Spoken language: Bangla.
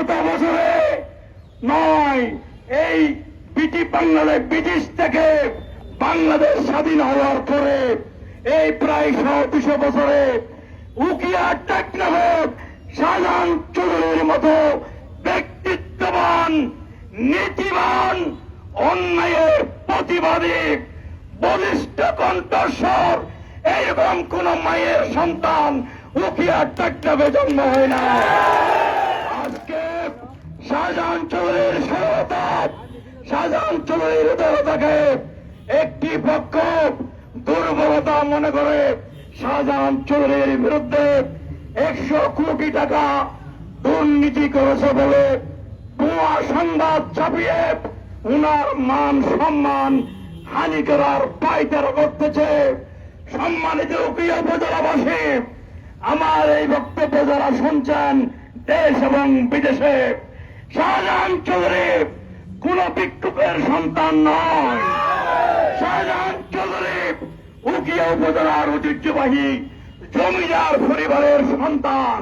শত বছরে নয়, এই ব্রিটিশ বাংলাদেশ, ব্রিটিশ থেকে বাংলাদেশ স্বাধীন হওয়ার পরে এই প্রায় শো দুশো বছরে উকিয়া টেকনগর শাহজাহান চৌধুরীর মতো ব্যক্তিত্ববান, নীতিবান, অন্যায়ের প্রতিবাদী, বলিষ্ঠ কণ্ঠস্বর, এইরকম কোন মায়ের সন্তান উকিয়া টেকনগরে জন্ম হয় না শাহজাহান চৌধুরীর সরতা শাহজাহান চৌধুরীর উদারতাকে একটি পক্ষ দুর্বলতা মনে করে শাহজাহান চৌধুরীর বিরুদ্ধে একশো কোটি টাকা দুর্নীতি করেছে বলে ভুয়া সংবাদ ছাপিয়ে উনার মান সম্মান হানি করার পাইতারা করতেছে। সম্মানিত উকিয়া উপজেলাবাসী, আমার এই বক্তব্য যারা শুনছেন দেশ এবং বিদেশে শাহজাহান চৌধুরী কোন বিক্ষোভের সন্তান নয়। শাহজাহান চৌধুরী উকিয়া উপজেলার ঐতিহ্যবাহী জমিদার পরিবারের সন্তান।